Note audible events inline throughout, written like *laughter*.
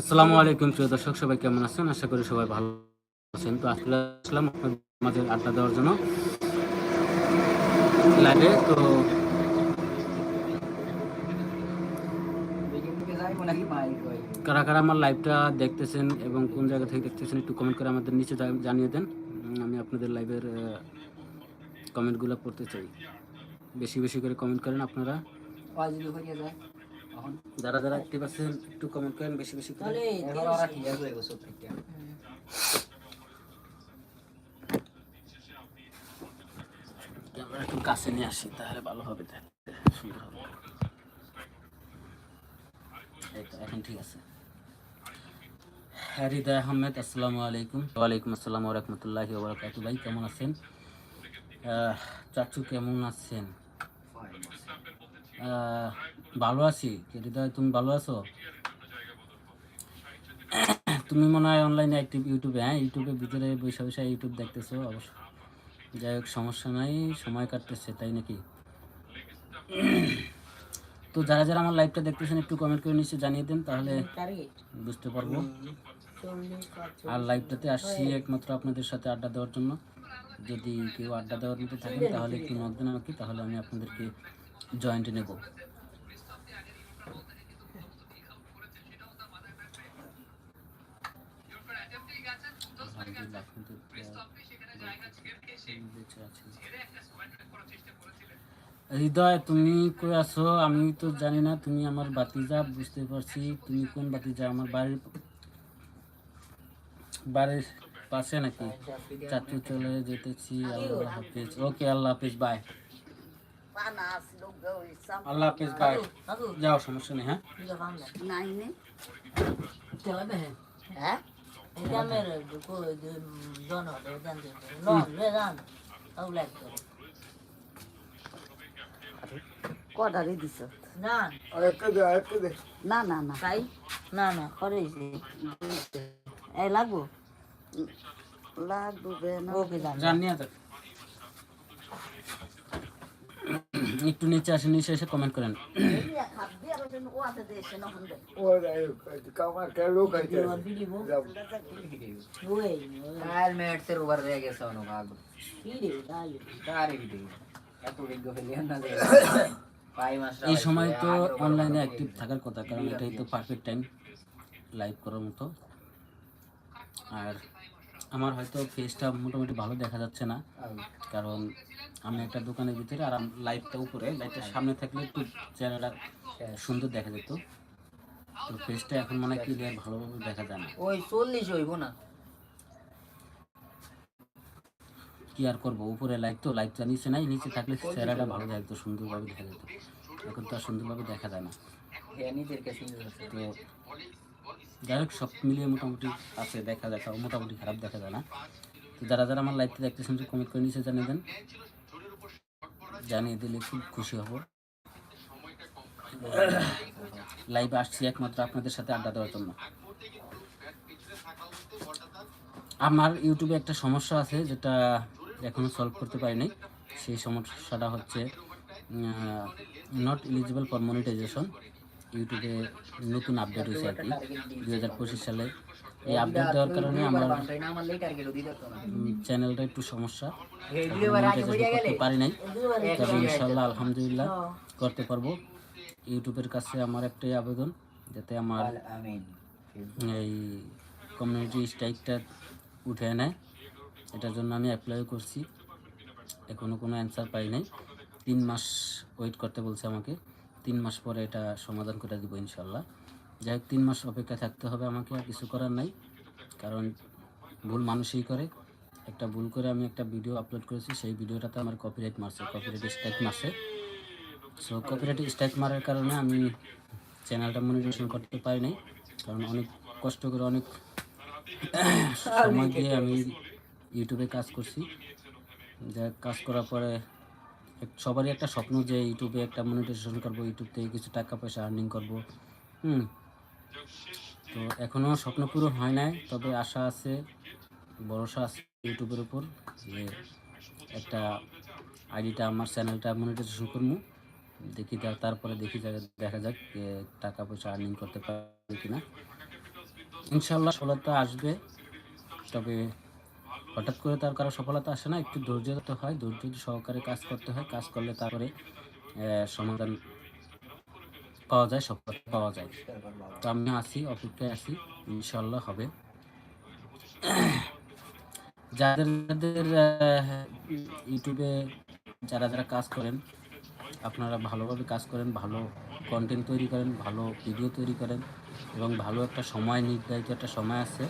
আসসালামু আলাইকুম, প্রিয় দর্শক, সবাই কেমন আছেন? আশা করি সবাই ভালো আছেন। তো আসলে আসলাম মাঝে আড্ডা দেওয়ার জন্য লাইভে তো কারা কারা আমার লাইভটা দেখতেছেন এবং কোন জায়গা থেকে দেখতেছেন একটু কমেন্ট করে আমাদের নিচে জানিয়ে দেন। আমি আপনাদের লাইভের কমেন্টগুলো পড়তে চাই। বেশি বেশি করে কমেন্ট করেন আপনারা। যারা যারা অ্যাক্টিভ আছেন একটু কমেন্ট করেন বেশি বেশি করে। একটু কাছে নিয়ে আসি তাহলে ভালো হবে সুন্দর হবে। এখন ঠিক আছে। হ্যাঁ হৃদয় আহমেদ আসসালামু আলাইকুম। ওয়ালাইকুম আসসালাম রহমতুল্লাহি ওবরাকাতু ভাই কেমন আছেন? আহ, চাচু কেমন আছেন? ভালো আছি হৃদয় তুমি ভালো আছো? তুমি মনে হয় অনলাইনে অ্যাক্টিভ ইউটিউবে হ্যাঁ? ইউটিউবের ভিতরে বসে বসে ইউটিউব দেখতেছো, অবশ্য। যাই হোক, সমস্যা নাই, সময় কাটতেছে, তাই নাকি? তো যারা যারা আমার লাইভটা দেখতেছেন, একটু কমেন্ট করে নিশ্চয় জানিয়ে দেন, তাহলে বুঝতে পারব। আর লাইভটাতে আসছি একমাত্র আপনাদের সাথে আড্ডা দেওয়ার জন্য। যদি কেউ আড্ডা দেওয়ার মতো থাকেন, তাহলে একটু নক দেন আমাকে, তাহলে আমি আপনাদেরকে জয়েন্টে নেব। আলহামদুলিল্লাহ, আপনি তো, আহ, বেঁচে আছেন। হৃদয় তুমি কই আছো আমি তো জানি না তুমি আমার বাতিজা বুঝতে পারছি তুমি কোন বাতিজা আমার বাড়ির বাড়ির পাশে নাকি চাচু চলে যেতেছি আল্লাহ হাফিজ ওকে আল্লাহ হাফিজ বাই পানাস লোক ইসাম আল্লাহ হাফিজ বাই দাদু যাও সমস্যা নেই হ্যাঁ দিকে ফান না নাই নে চলবে এটা মেরে কো জন দেন দেন নন রে করে দিছ? না না না। না তাই না না করেছি এই লাগবো? লাগবে ওকে জানিয়ে যাক একটু নিচে আসে নিচে এসে কমেন্ট করেন। এত বিজ্ঞ ফেলিয়ে না এই সময় তো অনলাইনে অ্যাক্টিভ থাকার কথা কারণ এটাই তো পারফেক্ট টাইম লাইভ করার মতো। আর আমার হয়তো ফেসটা মোটামুটি ভালো দেখা যাচ্ছে না কারণ আমি একটা দোকানের ভিতরে আর লাইটটা উপরে লাইটটা সামনে থাকলে একটু চেহারাটা সুন্দর দেখা যেত। তো ফেসটা এখন মনে হয় ক্লিয়ার ভালোভাবে দেখা যায় না। ওই চল্লিশ হইব না। কি আর করব? উপরে লাইট তো লাইটটা নিচে নাই নিচে থাকলে চেহারাটা ভালো দেখা যেত সুন্দরভাবে দেখা যেত। এখন তো আর সুন্দরভাবে দেখা যায় না। হ্যাঁ। তো যাই হোক সব মিলিয়ে মোটামুটি আছে দেখা দেখা মোটামুটি খারাপ দেখা যায় না। তো যারা যারা আমার লাইভটা দেখতেছেন কমেন্ট করে নিচে জানিয়ে দেন। জানিয়ে দিলে খুব খুশি হব। লাইভে আসছি একমাত্র আপনাদের সাথে আড্ডা দেওয়ার জন্য। আমার ইউটিউবে একটা সমস্যা আছে যেটা এখনও সলভ করতে পারিনি সেই সমস্যাটা হচ্ছে নট এলিজিবল ফর মনিটাইজেশন ইউটিউবে নতুন আপডেট হয়েছে আর কি। দু হাজার পঁচিশ সালে এই আপডেট দেওয়ার কারণে আমার চ্যানেলটা একটু সমস্যা। করতে পারি নাই। তবে ইনশাল্লাহ আলহামদুলিল্লাহ করতে পারব। ইউটিউবের কাছে আমার একটাই আবেদন যাতে আমার এই কমিউনিটি স্ট্রাইকটা উঠে নেয়। এটার জন্য আমি অ্যাপ্লাই করছি। এখনও কোনো অ্যান্সার পাই নাই। তিন মাস ওয়েট করতে বলছে আমাকে। তিন মাস পরে এটা সমাধান করে দিব ইনশাল্লাহ। যাই হোক তিন মাস অপেক্ষা থাকতে হবে আমাকে আর কিছু করার নাই। কারণ ভুল মানুষই করে। একটা ভুল করে আমি একটা ভিডিও আপলোড করেছি সেই ভিডিওটাতে আমার কপিরাইট মারছে কপিরাইট স্ট্রাইক মারছে। সো কপিরাইট স্ট্রাইক মারার কারণে আমি চ্যানেলটা মনিটাইজেশন করতে পারি নাই। কারণ অনেক কষ্ট করে অনেক *coughs* সময় দিয়ে আমি ইউটিউবে কাজ করছি। যা কাজ করার পরে সবারই একটা স্বপ্ন যে ইউটিউবে একটা মনিটাইজেশন করব ইউটিউব থেকে কিছু টাকা পয়সা আর্নিং করব। হুম তো এখনও স্বপ্ন পূরণ হয় নাই, তবে আশা আছে, ভরসা আছে ইউটিউবের উপর যে একটা আইডিটা আমার চ্যানেলটা মনিটাইজেশন করব দেখি তারপরে দেখি যা- দেখা যাক টাকা পয়সা আর্নিং করতে পারি কিনা। ইনশাল্লাহ সফলতা আসবে, তবে হঠাৎ করে তার কারও সফলতা আসে না, একটু ধৈর্য হয়, ধৈর্য সহকারে কাজ করতে হয়, কাজ করলে তারপরে সমাধান পাওয়া যায় সফলতা পাওয়া যায়। তো আমি আছি অপেক্ষায় আছি ইনশাল্লাহ হবে। যাদের যাদের ইউটিউবে যারা যারা কাজ করেন আপনারা ভালোভাবে কাজ করেন ভালো কন্টেন্ট তৈরি করেন ভালো ভিডিও তৈরি করেন এবং ভালো একটা সময় নির্ধারিত একটা সময় আছে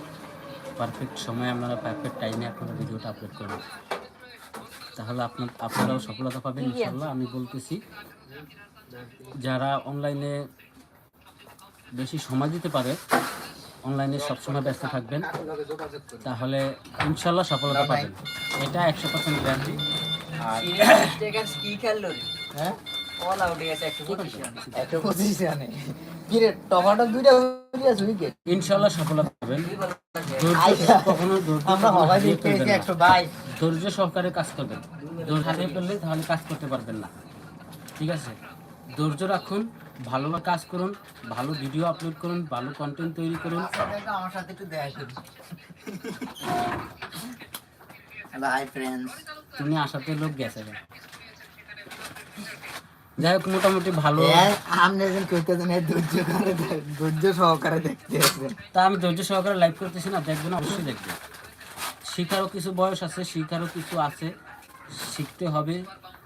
পারফেক্ট সময় আপনারা পারফেক্ট টাইমে আপনারা ভিডিওটা আপলোড করবেন। তাহলে আপনার আপনারাও সফলতা পাবেন ইনশাল্লাহ আমি বলতেছি। যারা অনলাইনে বেশি সময় দিতে পারে অনলাইনে সবসময় ব্যস্ত থাকবেন তাহলে ইনশাল্লাহ সফলতা পাবেন। এটা একশো পার্সেন্ট গ্যারান্টি আর কি খেললো হ্যাঁ? অল আউট গেছে একশো পঁচিশ একশো পঁচিশ রানে কি দুইটা উইকেট? উইকেট সফলতা পাবেন। ধৈর্য কখনো সহকারে কাজ করবেন। ধৈর্য হারিয়ে ফেললে তাহলে কাজ করতে পারবেন না। ঠিক আছে? ধৈর্য রাখুন ভালোভাবে কাজ করুন ভালো ভিডিও আপলোড করুন ভালো কন্টেন্ট তৈরি করুন। আমার সাথে একটু দেখা করুন ফ্রেন্ডস তুমি আসাতে লোক গেছে যাই হোক মোটামুটি ভালো। আপনি একজন কইতেছেন ধৈর্য করে ধৈর্য সহকারে দেখতে তা আমি ধৈর্য সহকারে লাইভ করতেছি না দেখবেন অবশ্যই দেখবেন শিখারও কিছু বয়স আছে শিখারও কিছু আছে শিখতে হবে।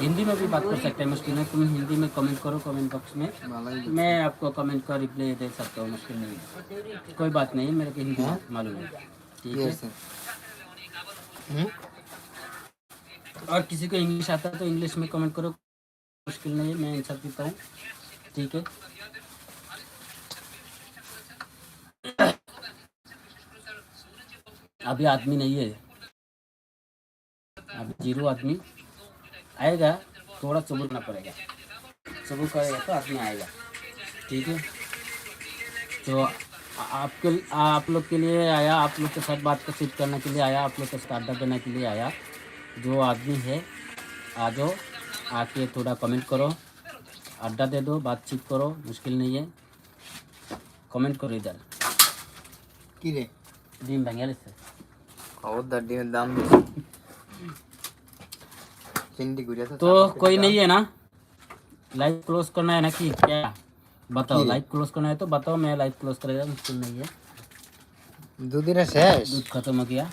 हिंदी में भी बात कर सकते हैं मुश्किल नहीं तुम हिंदी में कमेंट करो कमेंट बॉक्स में। मैं आपको कमेंट का रिप्लाई दे सकता हूँ मुश्किल नहीं कोई बात नहीं है मेरे को हिंदी मालूम है। ठीक है? सर और किसी को इंग्लिश आता है तो इंग्लिश में कमेंट करो मुश्किल नहीं है मैं आंसर देता हूँ। ठीक है? अभी आदमी नहीं है। अभी ज़ीरो आदमी। आएगा थोड़ा चुबकना पड़ेगा। चुबक करेगा तो आदमी आएगा। ठीक है? तो आपके आप लोग के लिए आया आप लोग के साथ बात बातचीत करने के लिए आया आप लोग के साथ अड्डा देने के लिए आया। जो आदमी है आ जाओ आके थोड़ा कमेंट करो। अड्डा दे दो बातचीत करो मुश्किल नहीं है। कमेंट करो इधर। ठीक है डीम बंगाली से। और दाम। तो कोई नहीं है ना? लाइव क्लोज करना है ना कि क्या? बताओ लाइव क्लोज करना है तो बताओ मैं लाइव क्लोज करेगा मुश्किल नहीं है। दो दिन से दूध खत्म हो गया।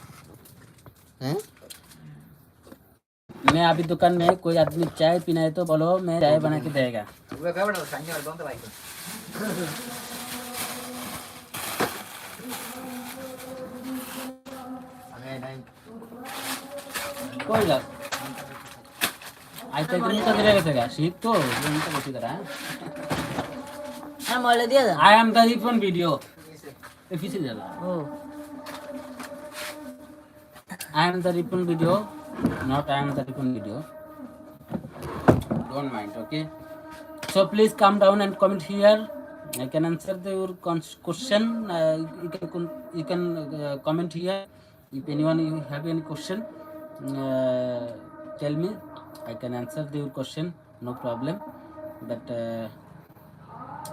है? मैं अभी दुकान में कोई आदमी चाय पीना है तो बोलो मैं चाय बना के देगा। कोई बात শীত তো বসে তারা মলে দিয়ে I am the Ripon video পিছিয়ে যাবে ও I am the Ripun video, not I am the Ripun video. Don't mind, okay? So please come down and comment here. I can answer the, your question. Uh, you can you can uh, comment here. If anyone you have any question, uh, tell me. I can answer your question. No problem. But uh,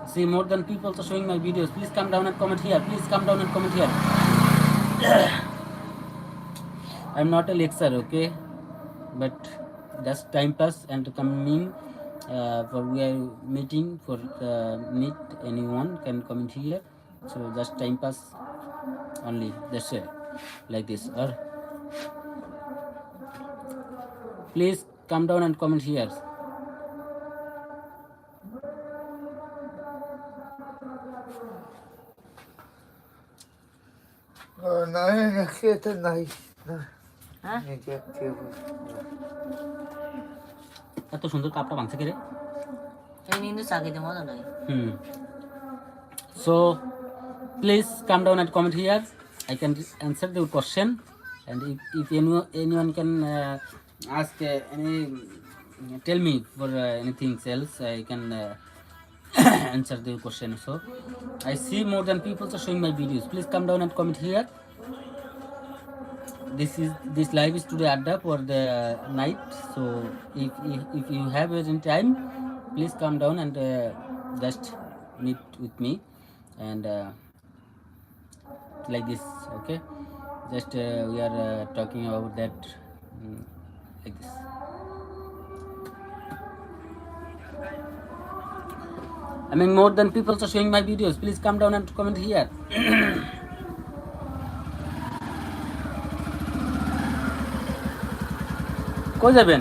see more than people are showing my videos. Please come down and comment here. Please come down and comment here. *coughs* I'm not a lecturer, okay? But just time pass and coming uh, for we are meeting for uh, meet anyone can comment here. So just time pass only that's it like this or please come down and comment here. No, no, no, это nice. এত সুন্দর কাপটা ভাঙছে কি রে? হুম। So please calm down and comment here I can answer your question and if any anyone can uh, ask uh, any, tell me for uh, anything else, I can uh, *coughs* answer the question. So I see more than people are showing my videos. Please come down and comment here. This is this live is today adda for the night. So if if, if you have any time, please come down and uh, just meet with me and uh, like this okay just uh, we are uh, talking about that mm, like this I mean more than people are showing my videos please come down and comment here কই যাবেন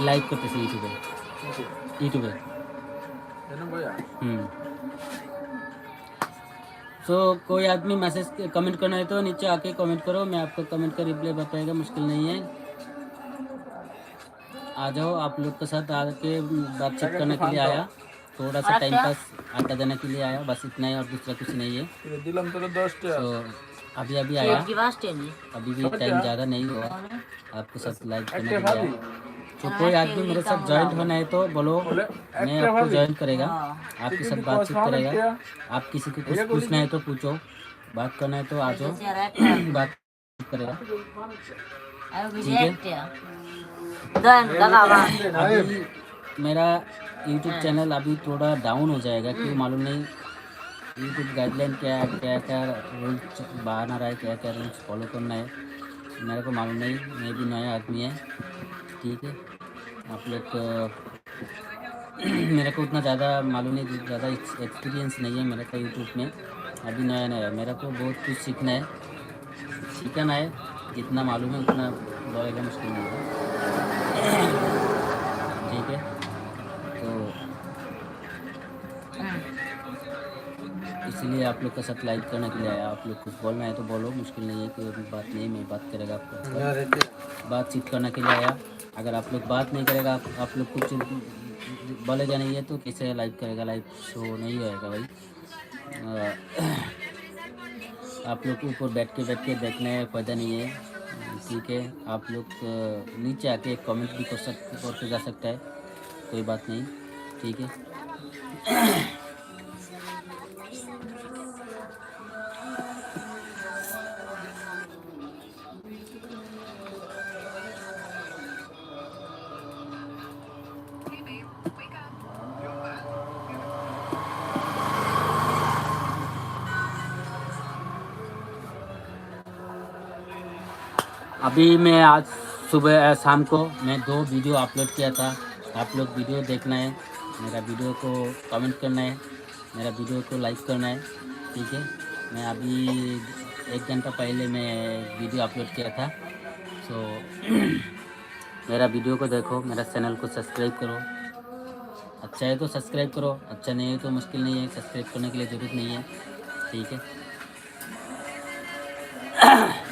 like करते से यूट्यूबे यूट्यूबे কেন ভাইয়া हम्म तो कोई आदमी message comment करना है तो नीचे आके कमेंट करो मैं आपको कमेंट का रिप्लाई बताएगा मुश्किल नहीं है आ जाओ आप लोग के साथ आके बातचीत करने के लिए आया थोड़ा सा टाइम पास अड्डा देने के लिए आया बस इतना ही और दूसरा कुछ नहीं है এটা দিলাম তোর দশটা तो अभी अभी आया কি বাসতে নি अभी भी टाइम ज़्यादा नहीं हुआ आपके साथ लाइव करने के लिए आया तो कोई आदमी मेरे साथ ज्वाइंट होना है तो बोलो मैं आपको ज्वाइन करेगा आपके साथ बातचीत करेगा आप किसी को कुछ पूछना है तो पूछो बात करना है तो आ जाओ *clears throat* बात करेगा। अभी मेरा यूट्यूब चैनल अभी थोड़ा डाउन हो जाएगा क्यों मालूम नहीं यूट्यूब गाइडलाइन क्या है क्या क्या रूल्स बनाना रहा है क्या क्या रूल्स फॉलो करना है। मेरे को मालूम नहीं मैं भी नया आदमी है। ठीक है? आप लोग को *clears throat* मेरे को उतना ज़्यादा मालूम नहीं ज़्यादा एक्सपीरियंस नहीं है मेरे का यूट्यूब में। अभी नया नया है। मेरे को बहुत कुछ सीखना है। सीखना है। जितना मालूम है उतना बोलेगा मुश्किल नहीं है। *clears throat* ठीक है। तो इसलिए आप लोग का साथ लाइव करने के लिए आया। आप लोग कुछ बोलना है तो बोलो। मुश्किल नहीं है कोई बात नहीं मैं बात करेगा आपको। बातचीत करने के लिए आया। अगर आप लोग बात नहीं करेगा आप, आप लोग कुछ बोलेगा नहीं है तो कैसे लाइव करेगा? लाइव शो नहीं होएगा भाई। आप लोग ऊपर बैठ के बैठ के देखने फ़ायदा नहीं है। ठीक है आप लोग नीचे आके कमेंट भी कर सकते जा सकता है। कोई बात नहीं। ठीक है। अभी मैं आज सुबह शाम को मैं दो वीडियो अपलोड किया था। आप लोग वीडियो देखना है, मेरा वीडियो को कमेंट करना है, मेरा वीडियो को लाइक करना है, ठीक है? मैं अभी एक घंटा पहले मैं वीडियो अपलोड किया था। सो *clears throat* मेरा वीडियो को देखो, मेरा चैनल को सब्सक्राइब करो। अच्छा है तो सब्सक्राइब करो अच्छा नहीं है तो मुश्किल नहीं है सब्सक्राइब करने के लिए ज़रूरत नहीं है, ठीक है? *clears throat*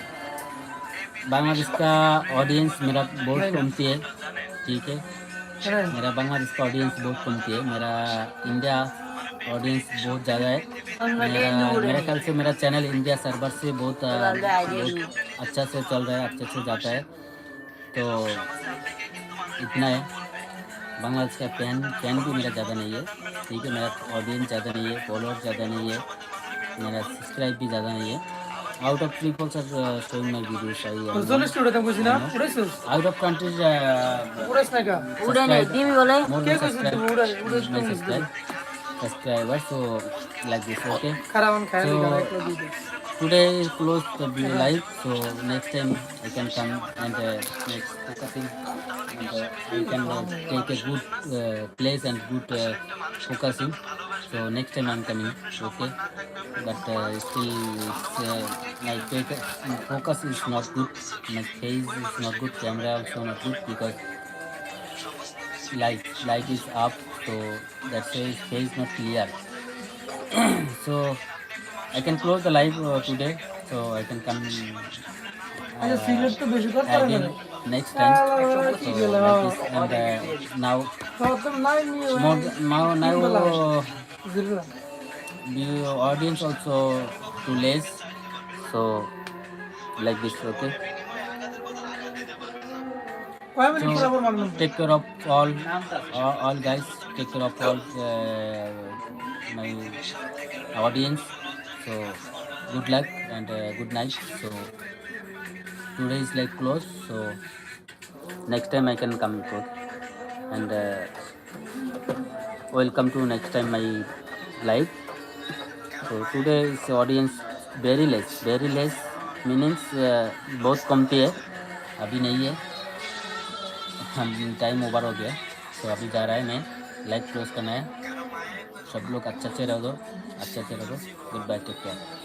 बांग्लादेश का ऑडियंस मेरा बहुत कमती है ठीक है? मेरा बांग्लादेश का ऑडियंस बहुत कमती है मेरा इंडिया ऑडियंस बहुत ज़्यादा है। मेरा मेरे ख्याल से मेरा चैनल इंडिया सर्वर से बहुत, बहुत अच्छा से चल रहा है अच्छे से जाता है। तो इतना है। बांग्लादेश का फ़ैन फ़ैन भी मेरा ज़्यादा नहीं है ठीक है? मेरा ऑडियंस ज़्यादा नहीं है फॉलोअर ज़्यादा नहीं है मेरा सब्सक्राइब भी ज़्यादा नहीं है। Out of triples are showing my videos I জোলিস টু দেখাম কইছি না উড়াইছস আউট অফ কান্ট্রি উড়াইছ না কা উড়া নাই দিবি বলে কে কইছিস তুই উড়া উড়াইছ না subscribers so like this okay karavan khair so, today is close the video live so next time i can come and uh, next focusing and uh, i can uh, take a good uh, place and good uh, focusing So next time I'm coming, okay? But uh, still, uh, my focus is not good, my face is not good, camera also not good because light light is up, so that's why face not clear. *clears throat* so I can close the live uh, today, so I can come. Uh, again next time. So and uh, now, more, now, now. Uh, the audience also too less, so like this, okay? So, take care of all, all, all guys. Take care of all uh, my audience. So good luck and uh, good night. So today is like close. So next time I can come and uh, welcome to next time my live. So today is audience very less, very less means uh, कम कमती है अभी नहीं है। हम time over हो गया। तो अभी जा रहा है मैं लाइव क्लोज करना है। सब लोग अच्छे से रहो अच्छे से रहो गुड बाय टेक केयर